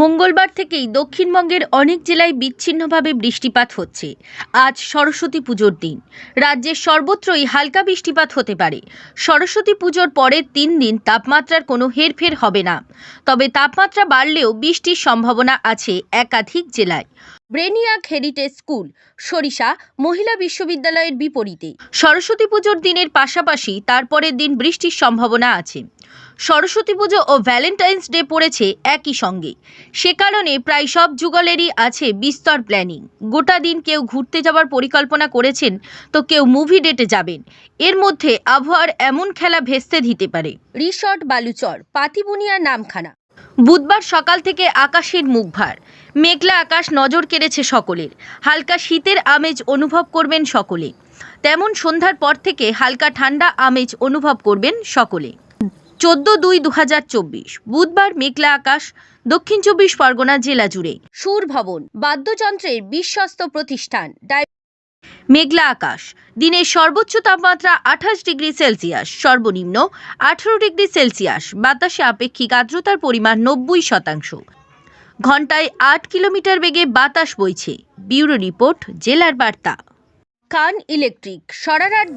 মঙ্গলবার থেকেই দক্ষিণবঙ্গের অনেক জেলায় বিচ্ছিন্নভাবে বৃষ্টিপাত হচ্ছে। আজ সরস্বতী পুজোর দিন। রাজ্যের সর্বত্রই হালকা বৃষ্টিপাত হতে পারে। সরস্বতী পুজোর পরের তিন দিন তাপমাত্রার কোনো হেরফের হবে না। তবে তাপমাত্রা বাড়লেও বৃষ্টির সম্ভাবনা আছে একাধিক জেলায়। ব্রেনিয়াক হেরিটেজ স্কুল, সরিষা, মহিলা বিশ্ববিদ্যালয়ের বিপরীতে। সরস্বতী পুজোর দিনের পাশাপাশি তারপরের দিন বৃষ্টির সম্ভাবনা আছে। সরস্বতী পুজো ও ভ্যালেন্টাইন্স ডে পড়েছে একই সঙ্গে। সে কারণে প্রায় সব যুগলেরই আছে বিস্তর প্ল্যানিং গোটা দিন কেউ ঘুরতে যাওয়ার পরিকল্পনা করেছেন তো কেউ মুভি ডেটে যাবেন। এর মধ্যে আবহাওয়ার এমন খেলা ভেস্তে দিতে পারে। রিসর্ট বালুচর পাতিবুনিয়ার নামখানা। বুধবার সকাল থেকে আকাশের মুখ ভার। মেঘলা আকাশ নজর কেড়েছে সকলের। হালকা শীতের আমেজ অনুভব করবেন সকলে। তেমন সন্ধ্যার পর থেকে হালকা ঠান্ডা আমেজ অনুভব করবেন সকলে। চোদ্দ দুই দু হাজার চব্বিশ, বুধবার মেঘলা আকাশ, দক্ষিণ চব্বিশ পরগনা জেলা জুড়ে। সুর ভবন, বাদ্যযন্ত্রের বিশ্বস্ত প্রতিষ্ঠান মেঘলা আকাশ, দিনের সর্বোচ্চ তাপমাত্রা আঠাশ ডিগ্রি সেলসিয়াস, সর্বনিম্ন আঠারো ডিগ্রি সেলসিয়াস, বাতাসে আপেক্ষিক আর্দ্রতার পরিমাণ নব্বই শতাংশ। ঘন্টায় আট কিলোমিটার বেগে বাতাস বইছে। ব্যুরো রিপোর্ট, জেলার বার্তা। কান ইলেকট্রিক সরারার